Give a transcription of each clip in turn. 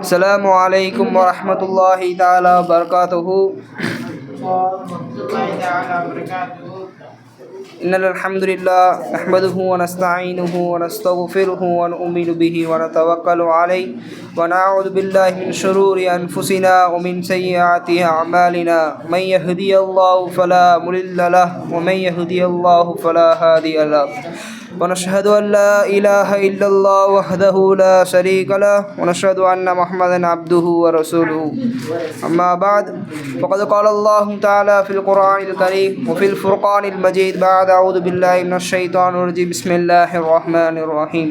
السلام عليكم ورحمة الله تعالى وبركاته. إن الحمد لله نحمده ونستعينه ونستغفره ونؤمن به ونتوكل عليه ونعوذ بالله من شرور أنفسنا ومن سيئات أعمالنا. من يهدي الله فلا مضل له ومن يهدي الله فلا هادي له. ونشهد أن لا إله إلا الله وحده لا شريك له ونشهد أن محمدا عبده ورسوله أما بعد فقد قال الله تعالى في القرآن الكريم وفي الفرقان المجيد بعد أعوذ بالله من الشيطان الرجيم بسم الله الرحمن الرحيم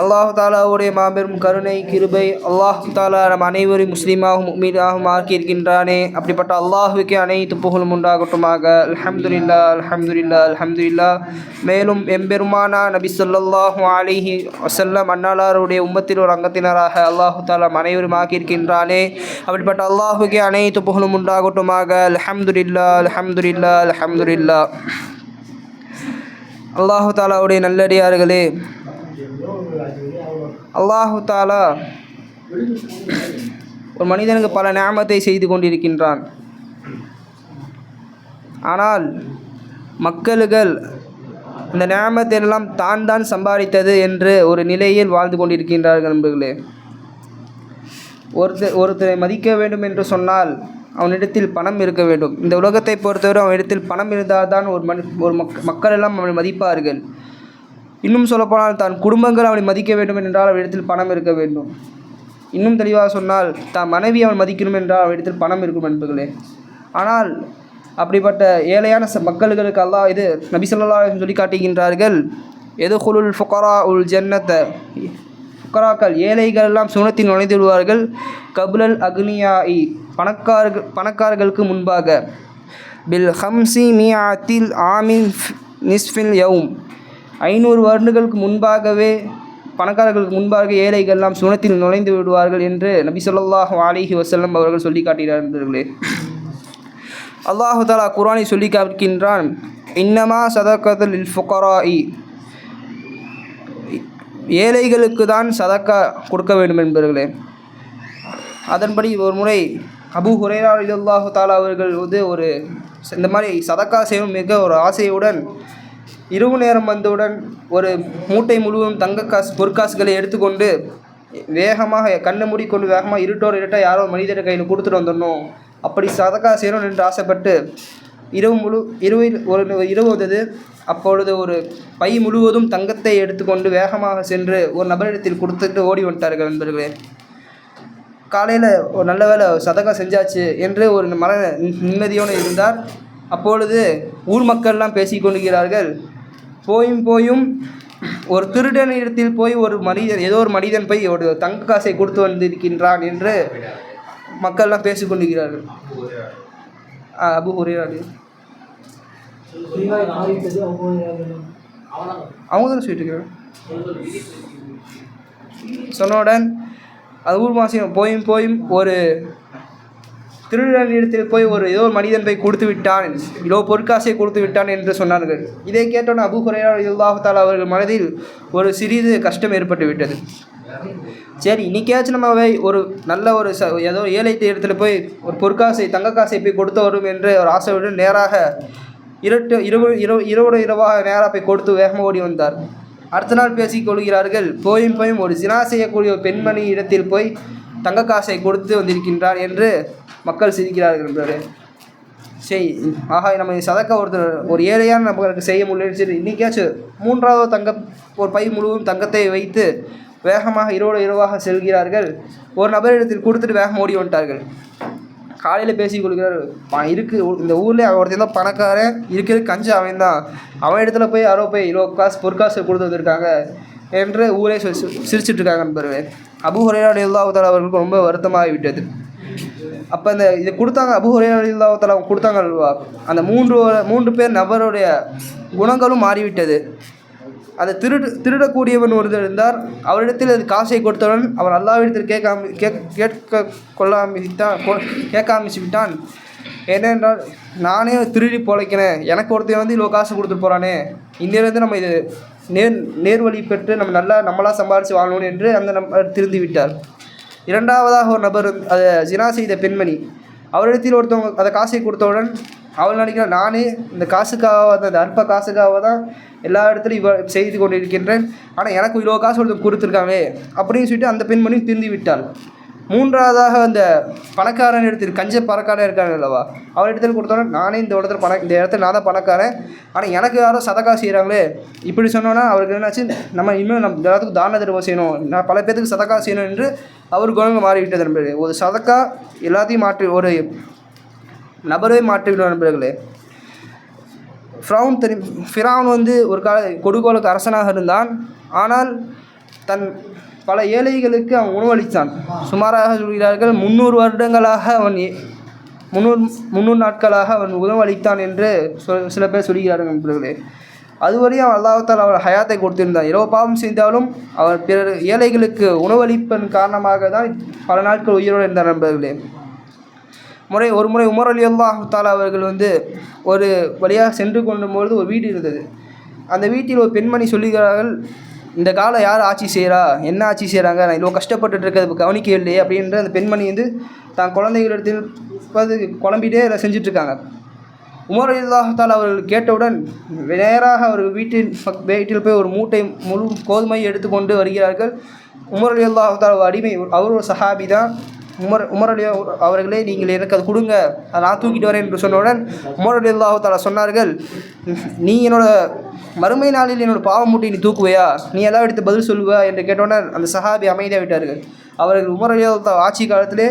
அல்லாஹு தாலாவுடைய மாபெரும் கருணை கிருபை அல்லாஹு தாலா நம் அனைவரும் முஸ்லீமாகவும் மீனாகவும் ஆக்கியிருக்கின்றானே அப்படிப்பட்ட அல்லாஹுக்கே அனைத்து புகழும் உண்டாகட்டுமாக. அலமதுல்லா அலமதுல்லா அலமதுல்லா மேலும் எம்பெருமானா நபி ஸல்லல்லாஹு அலிஹி வசல்லம் அன்னாலாருடைய உம்மத்தில் ஒரு அங்கத்தினராக அல்லாஹு தாலா அனைவரும் ஆக்கியிருக்கின்றானே அப்படிப்பட்ட அல்லாஹுக்கே அனைத்து புகழும் உண்டாகட்டுமாக. அலமதுல்லா அலமதுல்லா அலமதுல்லா அல்லாஹு தாலாவுடைய நல்லடியார்களே அல்லாஹு தாலா ஒரு மனிதனுக்கு பல ஞாபகத்தை செய்து கொண்டிருக்கின்றான். ஆனால் மக்கள்கள் இந்த ஞாபகத்தை எல்லாம் தான் தான் சம்பாதித்தது என்று ஒரு நிலையில் வாழ்ந்து கொண்டிருக்கின்றார்கள் நண்பர்களே. ஒருத்தர் ஒருத்தரை மதிக்க வேண்டும் என்று சொன்னால் அவனிடத்தில் பணம் இருக்க வேண்டும். இந்த உலகத்தை பொறுத்தவரை அவனிடத்தில் பணம் இருந்தால் தான் ஒரு மனி ஒரு மக் மக்கள் எல்லாம் அவனை மதிப்பார்கள். இன்னும் சொல்லப்போனால் தான் குடும்பங்கள் அவனை மதிக்க வேண்டும் என்றால் அவனிடத்தில் பணம் இருக்க வேண்டும். இன்னும் தெளிவாக சொன்னால் தான் மனைவி அவன் மதிக்கணும் என்றால் அவனிடத்தில் பணம் இருக்கும் நண்பர்களே ஆனால் அப்படிப்பட்ட ஏழையான ச மக்களுக்கு அல்லா இது நபிசல்லா சொல்லி காட்டுகின்றார்கள். எது ஹுலுல் ஃபுக்கரா உல் ஜன்னத்தை ஃபுக்கராக்கள் ஏழைகள் எல்லாம் சுனத்தில் நுழைந்து விடுவார்கள். கபுலல் அக்னியாயி பணக்காரர்கள் பணக்காரர்களுக்கு முன்பாக. பில் ஹம்சி மியாத்தில் ஆமின் நிஸ்ஃபில் யவும் ஐநூறு வருடங்களுக்கு முன்பாகவே பணக்காரர்களுக்கு முன்பாக ஏழைகள் எல்லாம் சுனத்தில் நுழைந்து விடுவார்கள் என்று நபி சொல்லாஹ் அலிஹி வசல்லம் அவர்கள் சொல்லி காட்டுகிறார்களே அல்லாஹு தாலா குரானை சொல்லி காட்டுகின்றான் இன்னமா சதக்கதல் இல் இ ஏழைகளுக்கு தான் சதக்கா கொடுக்க வேண்டும் என்பவர்களே அதன்படி ஒரு முறை அபு ஹுரேரா அல்லாஹு தாலா அவர்கள் வந்து ஒரு இந்த மாதிரி சதக்கா செய்யும் மிக ஒரு ஆசையுடன் இரவு நேரம் வந்தவுடன் ஒரு மூட்டை முழுவதும் தங்க காசு பொற்காசுகளை எடுத்துக்கொண்டு வேகமாக கண்ணை மூடிக்கொண்டு வேகமாக இருட்டோர் இருட்டாக யாரோ மனிதர் கையில் கொடுத்துட்டு வந்துடணும். அப்படி சதக்கா செய்யணும் என்று ஆசைப்பட்டு இரவு முழு இரவில் ஒரு இரவு வந்தது. அப்பொழுது ஒரு பை முழுவதும் தங்கத்தை எடுத்துக்கொண்டு வேகமாக சென்று ஒரு நபரிடத்தில் கொடுத்துட்டு ஓடி வந்துட்டார்கள் நண்பர்களே. காலையில் ஒரு நல்ல வேலை சதகா செஞ்சாச்சு என்று ஒரு மன நிம்மதியோடு இருந்தார். அப்பொழுது ஊர் மக்கள்லாம் பேசிக்கொண்டிருக்கிறார்கள் போயும் போயும் ஒரு திருடனிடத்தில் போய் ஒரு மனிதன் ஏதோ ஒரு மனிதன் போய் ஒரு தங்க காசை கொடுத்து வந்திருக்கின்றான் என்று மக்கள்லாம் பேசிக்கொண்டிருக்கிறார்கள் ஆ, அபு உரையாடு அவங்க தான் சொல்லிட்டு இருக்கிறாங்க சொன்னவுடன் அது ஊர் மாசியம் போயும் போயும் ஒரு திருடனிடத்தில் போய் ஒரு ஏதோ ஒரு மனிதன் போய் கொடுத்து விட்டான் இவ்வளோ பொற்காசை கொடுத்து விட்டான் என்று சொன்னார்கள். இதை கேட்டோன்னே அபு ஹுரையா இல்லாஹு அவர்கள் மனதில் ஒரு சிறிது கஷ்டம் ஏற்பட்டு விட்டது. சரி இன்னைக்காச்சும் நம்ம போய் ஒரு நல்ல ஒரு ச ஏதோ ஏழை இடத்துல போய் ஒரு பொற்காசை தங்க காசை போய் கொடுத்து வரும் என்று ஒரு ஆசையுடன் நேராக இரட்டு இரவு இரவு இரவோடு இரவாக நேராக போய் கொடுத்து வேகமாக ஓடி வந்தார். அடுத்த நாள் பேசிக் கொள்கிறார்கள் போயும் போயும் ஒரு ஜினா செய்யக்கூடிய ஒரு பெண்மணி இடத்தில் போய் தங்க காசை கொடுத்து வந்திருக்கின்றார் என்று மக்கள் சிரிக்கிறார்கள் என்பது சரி ஆஹா நம்ம சதக்க ஒருத்தர் ஒரு ஏழையான நம்மளுக்கு செய்ய முடியலன்னு சரி இன்றைக்காச்சும் மூன்றாவது தங்க ஒரு பை முழுவதும் தங்கத்தை வைத்து வேகமாக இரவோடு இரவாக செல்கிறார்கள். ஒரு நபரிடத்தில் கொடுத்துட்டு வேகம் ஓடி வந்துட்டார்கள். காலையில் பேசி கொடுக்குறாரு பணம் இருக்கு. இந்த ஊரில் ஒருத்தன் தான் பணக்காரன் இருக்கிறது கஞ்சி அவன் தான் அவன் இடத்துல போய் யாரோ போய் இருபது காசு பொற்காசு கொடுத்து வந்திருக்காங்க என்று ஊரே சிரிச்சிட்ருக்காங்க சி- அபு ஹுரையாடு இல்லாவதால் அவர்களுக்கு ரொம்ப வருத்தமாகி விட்டது அப்போ இந்த இது கொடுத்தாங்க அபு அவங்க கொடுத்தாங்க அல்வா. அந்த மூன்று மூன்று பேர் நபருடைய குணங்களும் மாறிவிட்டது. அந்த திருடு திருடக்கூடியவன் ஒருத்தர் இருந்தார். அவரிடத்தில் அது காசை கொடுத்தவன் அவர் அல்லாவிடத்தில் கேட்காம கேட்க கேட்க கொள்ள ஆரம்பித்தான் கேட்க ஆரம்பிச்சு விட்டான் ஏனென்றால் நானே திருடி பொழைக்கிறேன். எனக்கு ஒருத்தன் வந்து இவ்வளோ காசு கொடுத்து போகிறானே இன்னிலிருந்து நம்ம இது நேர் நேர்வழி பெற்று நம்ம நல்லா நம்மளாக சம்பாரித்து வாழணும் என்று அந்த நம்ம திருந்தி விட்டார் இரண்டாவதாக ஒரு நபர் அதை ஜினா செய்த பெண்மணி. அவரிடத்தில் ஒருத்தவங்க அதை காசை கொடுத்தவுடன் அவள் நினைக்கிறாள் நானே இந்த காசுக்காக தான் இந்த அற்ப காசுக்காக தான் எல்லா இடத்துலையும் இவ செய்து கொண்டிருக்கின்றேன். ஆனால் எனக்கு இவ்வளோ காசு ஒருத்தர் கொடுத்துருக்காங்களே அப்படின்னு சொல்லிட்டு அந்த பெண்மணி திருந்தி விட்டாள். மூன்றாவதாக அந்த பணக்காரன் இடத்தில் கஞ்ச பணக்காரன் இருக்காங்க அல்லவா? அவர் இடத்துல கொடுத்தோன்னா நானே இந்த இடத்துல பண இந்த இடத்துல நான் தான் பணக்காரன். ஆனால் எனக்கு யாரோ சதக்கா செய்கிறாங்களே இப்படி சொன்னோன்னா அவருக்கு என்னாச்சு? நம்ம இன்னும் நம்ம எல்லாத்துக்கும் தான தர்மம் செய்யணும். நான் பல பேத்துக்கு சதக்கா செய்யணும் என்று அவர் குணங்கள் மாறிவிட்டது நண்பர்களே. ஒரு சதக்கா எல்லாத்தையும் மாற்றி ஒரு நபரே மாற்றிவிடும் நண்பர்களே. ஃப்ரௌன் தெரி ஃபிரான் வந்து ஒரு கால கொடுகோலுக்கு அரசனாக இருந்தான். ஆனால் தன் பல ஏழைகளுக்கு அவன் உணவளித்தான். சுமாராக சொல்கிறார்கள் முந்நூறு வருடங்களாக அவன் முந்நூறு முந்நூறு நாட்களாக அவன் உணவளித்தான் என்று சொல் சில பேர் சொல்கிறார்கள் நண்பர்களே. அதுவரையும் அவன் அல்லாஹால் அவர் ஹயாத்தை கொடுத்திருந்தான். இரவு பாவம் செய்தாலும் அவர் பிறர் ஏழைகளுக்கு உணவளிப்பன் காரணமாக தான் பல நாட்கள் உயிரோடு இருந்தார் நண்பர்களே. முறை ஒரு முறை உமர் அலி அல்லாஹ் அவர்கள் வந்து ஒரு வழியாக சென்று கொண்டும்பொழுது ஒரு வீடு இருந்தது. அந்த வீட்டில் ஒரு பெண்மணி சொல்லுகிறார்கள் இந்த காலம் யார் ஆட்சி செய்கிறா என்ன ஆட்சி செய்கிறாங்க நான் இவ்வளோ கஷ்டப்பட்டுட்டு இருக்கிறது கவனிக்கவில்லையே அப்படின்ற அந்த பெண்மணி வந்து தான் குழந்தைகளிடத்தில் வந்து குழம்பிட்டே அதை செஞ்சிட்ருக்காங்க. உமர் அல்லாஹால் அவர்கள் கேட்டவுடன் நேராக அவர் வீட்டின் வீட்டில் போய் ஒரு மூட்டை முழு கோதுமையை எடுத்துக்கொண்டு வருகிறார்கள். உமர் அலி அடிமை அவர் ஒரு சஹாபி தான் உமர் உமர் அலி அவர்களே நீங்கள் எனக்கு அது கொடுங்க. அதை நான் தூக்கிட்டு வரேன் என்று சொன்னவுடன் உமர் அலி அல்லாஹால சொன்னார்கள் நீ என்னோட மறுமை நாளில் என்னோட பாவம் மூட்டை நீ தூக்குவையா? நீ எல்லாம் எடுத்து பதில் சொல்லுவா? என்று கேட்டவுடனே அந்த சஹாபி அமைதியாக விட்டார்கள். அவர்கள் உமர் அலி ஆட்சி காலத்திலே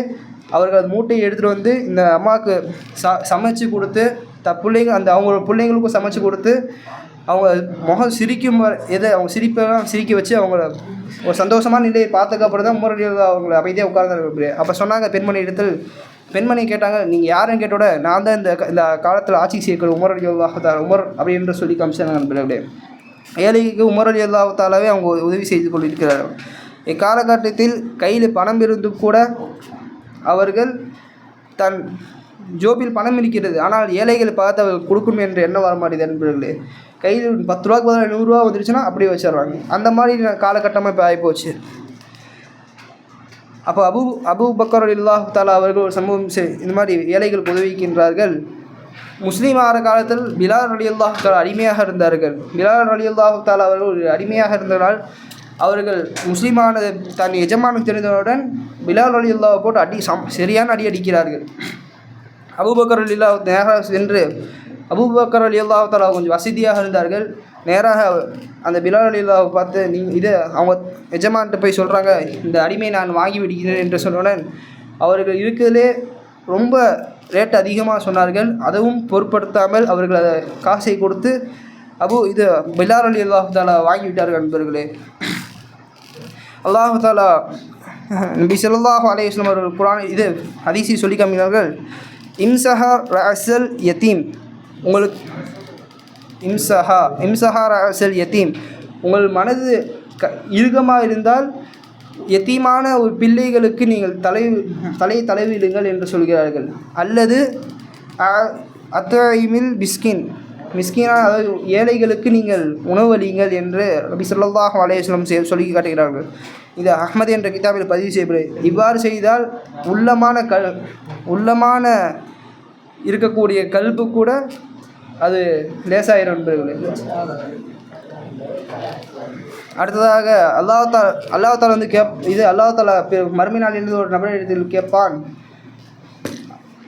அவர்கள் அந்த மூட்டையை எடுத்துகிட்டு வந்து இந்த அம்மாவுக்கு ச சமைச்சு கொடுத்து த பிள்ளைங்க அந்த அவங்களோட பிள்ளைங்களுக்கும் சமைச்சு கொடுத்து அவங்க முகம் சிரிக்கும் எதை அவங்க சிரிப்பெல்லாம் சிரிக்க வச்சு அவங்கள ஒரு சந்தோஷமான நிலையை பார்த்ததுக்கப்புறம் தான் முரளியில் அவங்கள அமைதியாக உட்கார்ந்து அப்போ சொன்னாங்க பெண்மணி இடத்தில் பெண்மணி கேட்டாங்க நீங்கள் யாருன்னு கேட்டோட நான் தான் இந்த இந்த காலத்தில் ஆட்சி செய்யக்கூடிய உமர் அலி அல்லாஹால உமர் அப்படின்ற சொல்லி காமிச்சாங்க நண்பர்களே ஏழைக்கு உமர் அலி அல்லாஹாலாவே அவங்க உதவி செய்து கொண்டிருக்கிறார்கள் இக்காலகட்டத்தில் கையில் பணம் இருந்தும் கூட அவர்கள் தன் ஜோபில் பணம் இருக்கிறது. ஆனால் ஏழைகள் பார்த்து அவர்கள் கொடுக்கும் என்று எண்ணம் வர மாட்டேது நண்பர்களே. கையில் பத்து ரூபாய்க்கு பதிலாக நூறுரூவா வந்துருச்சுன்னா அப்படியே வச்சிடுறாங்க. அந்த மாதிரி காலகட்டமாக இப்போ ஆகிப்போச்சு அப்போ அபு அபு பக்கர் இல்லாஹ் தாலா அவர்கள் ஒரு சம்பவம் இந்த மாதிரி ஏழைகளுக்கு உதவிக்கின்றார்கள். முஸ்லீம் ஆகிற காலத்தில் பிலால் அலி அல்லாஹ் தாலா அடிமையாக இருந்தார்கள். பிலால் அலி அல்லாஹ் தாலா அவர்கள் ஒரு அடிமையாக இருந்ததால் அவர்கள் முஸ்லீமான தன் எஜமானம் தெரிந்தவுடன் பிலால் அலி அல்லாஹ் போட்டு அடி சம் சரியான அடி அடிக்கிறார்கள். அபுபக்கர் அலி நேராக சென்று அபுபக்கர் அலி அல்லா தாலா கொஞ்சம் வசதியாக இருந்தார்கள். நேராக அந்த பிலால் அலில்லாவை பார்த்து நீ இதை அவங்க எஜமான்ட்டு போய் சொல்கிறாங்க இந்த அடிமை நான் வாங்கி விடுகிறேன் என்று சொன்னவுடன் அவர்கள் இருக்கிறதுலே ரொம்ப ரேட் அதிகமாக சொன்னார்கள். அதுவும் பொருட்படுத்தாமல் அவர்கள் அதை காசை கொடுத்து அபு இது பிலால் அலி அல்லாஹாலா தாலா வாங்கி விட்டார்கள் நண்பர்களே அல்லாஹாலா நபி ஸல்லல்லாஹு அலையம் அவர்கள் குரான் இது அதிசி சொல்லி காமினார்கள் இம்சஹா ரஅசல் யதீம். உங்களுக்கு இம்சஹா இம்சஹா ரஅசல் யதீம். உங்கள் மனது க இறுகமாக இருந்தால் எத்தீமான ஒரு பிள்ளைகளுக்கு நீங்கள் தலை தலை தலைவிடுங்கள் என்று சொல்கிறார்கள். அல்லது அத்தாயிமில் பிஸ்கின் மிஸ்கீனா அதாவது ஏழைகளுக்கு நீங்கள் உணவளியுங்கள் என்று நபி சொல்லாஹ் அலையம் சொல்லி காட்டுகிறார்கள். இது அஹ்மது என்ற கிதாபில் பதிவு செய்யப்படுகிறது இவ்வாறு செய்தால் உள்ளமான கல் உள்ளமான இருக்கக்கூடிய கல்பு கூட அது லேசாயிரும் நண்பர்களே அடுத்ததாக அல்லாஹால அல்லாஹால வந்து கேப் இது அல்லாஹால மறுமை நாளிலிருந்து ஒரு நபரிடத்தில் கேட்பான்.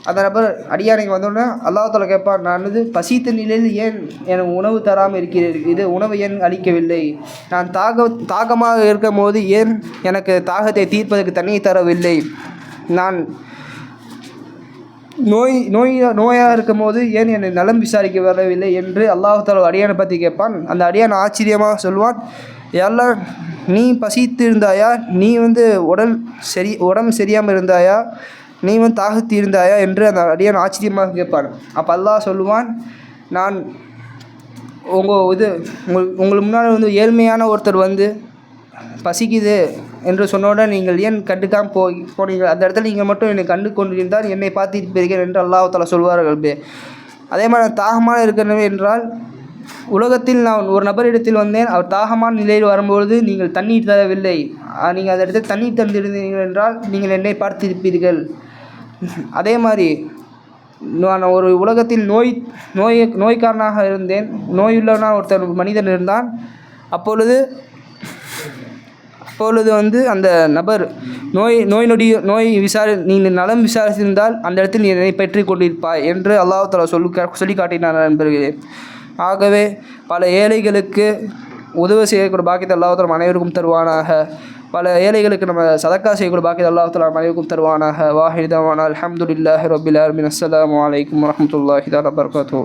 அந்த நபர் அடியானைக்கு வந்தோடனே அல்லாஹால கேட்பான் நான் வந்து பசித்த நிலையில் ஏன் எனக்கு உணவு தராமல் இருக்கிறீர்கள் இது உணவு ஏன் அளிக்கவில்லை? நான் தாக தாகமாக இருக்கும் போது ஏன் எனக்கு தாகத்தை தீர்ப்பதற்கு தண்ணீர் தரவில்லை? நான் நோய் நோய் நோயாக இருக்கும் போது ஏன் என்னை நலம் விசாரிக்க வரவில்லை என்று அல்லாஹால அடியானை பற்றி கேட்பான். அந்த அடியான் ஆச்சரியமாக சொல்வான் எல்லாம் நீ பசித்து இருந்தாயா நீ வந்து உடல் சரி உடம்பு சரியாமல் இருந்தாயா? நீவும் வந்து தாகத்து இருந்தாயா என்று அந்த அடியான் ஆச்சரியமாக கேட்பான். அப்போ அல்லாஹ் சொல்லுவான் நான் உங்கள் இது உங்கள் உங்களுக்கு முன்னால் வந்து ஏழ்மையான ஒருத்தர் வந்து பசிக்குது என்று சொன்னவுடன் நீங்கள் ஏன் கண்டுக்காமல் போய் போனீங்கள் அந்த இடத்துல நீங்கள் மட்டும் என்னை கண்டு கொண்டிருந்தால் என்னை பார்த்திருப்பீர்கள் என்று அல்லாஹால சொல்வார்கள் பே அதே மாதிரி நான் தாகமாக இருக்கிறது என்றால் உலகத்தில் நான் ஒரு நபரிடத்தில் வந்தேன் அவர் தாகமான நிலையில் வரும்பொழுது நீங்கள் தண்ணீர் தரவில்லை. நீங்கள் அந்த இடத்தில் தண்ணீர் தந்திருந்தீர்கள் என்றால் நீங்கள் என்னை பார்த்திருப்பீர்கள். அதே மாதிரி நான் ஒரு உலகத்தில் நோய் நோய் நோய்க்காரனாக இருந்தேன். நோயுள்ளவனாக ஒருத்தர் மனிதன் இருந்தான். அப்பொழுது அப்பொழுது வந்து அந்த நபர் நோய் நோய் நொடி நோய் விசாரி நீங்கள் நலம் விசாரித்திருந்தால் அந்த இடத்தில் நீ என்னை பெற்று கொண்டிருப்பாய் என்று அல்லாஹ் சொல்லு சொல்லி சொல்லி காட்டினார் நண்பர்களே ஆகவே பல ஏழைகளுக்கு உதவி செய்யக்கூடிய பாக்கியத்தை அல்லாஹ் அனைவருக்கும் தருவானாக. பல ஏழைகளுக்கு நம்ம சதக்கா செய்யக்கூடிய பாக்கியத்தை அல்லாஹ் தலா அனைவருக்கும் தருவானாக. வாஹிதவான அல்ஹம்துலில்லாஹி ரபில் ஆலமீன். அஸ்ஸலாமு அலைக்கும் வரஹ்மத்துல்லாஹி தஆலா வபரகாத்துஹு.